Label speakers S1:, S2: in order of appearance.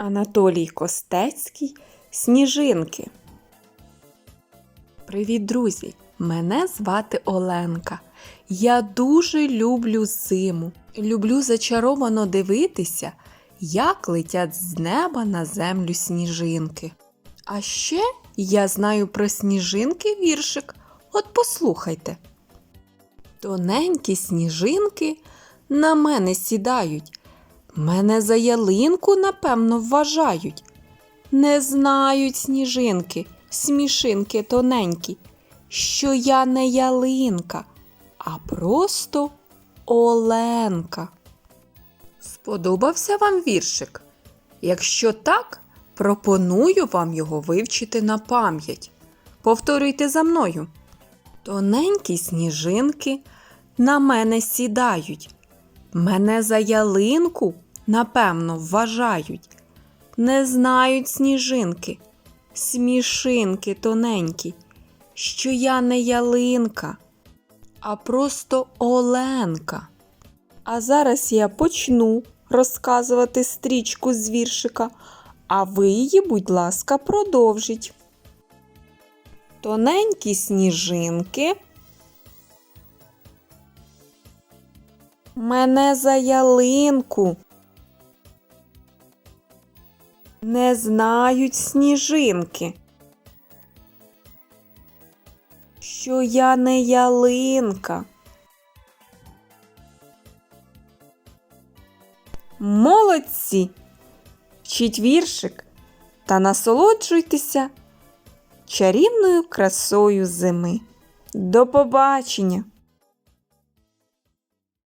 S1: Анатолій Костецький Сніжинки. Привіт, друзі! Мене звати Оленка. Я дуже люблю зиму. Люблю зачаровано дивитися, як летять з неба на землю сніжинки. А ще я знаю про сніжинки віршик. От послухайте. Тоненькі сніжинки на мене сідають. Мене за ялинку, напевно, вважають. Не знають сніжинки, смішинки тоненькі, що я не ялинка, а просто Оленка. Сподобався вам віршик? Якщо так, пропоную вам його вивчити на пам'ять. Повторюйте за мною. Тоненькі сніжинки на мене сідають. Мене за ялинку, напевно, вважають. Не знають сніжинки, смішинки тоненькі, що я не ялинка, а просто Оленка. А зараз я почну розказувати стрічку з віршика, а ви її, будь ласка, продовжіть. Тоненькі сніжинки. Мене за ялинку. Не знають сніжинки. Що я не ялинка. Молодці! Вчіть віршик та насолоджуйтеся чарівною красою зими. До побачення!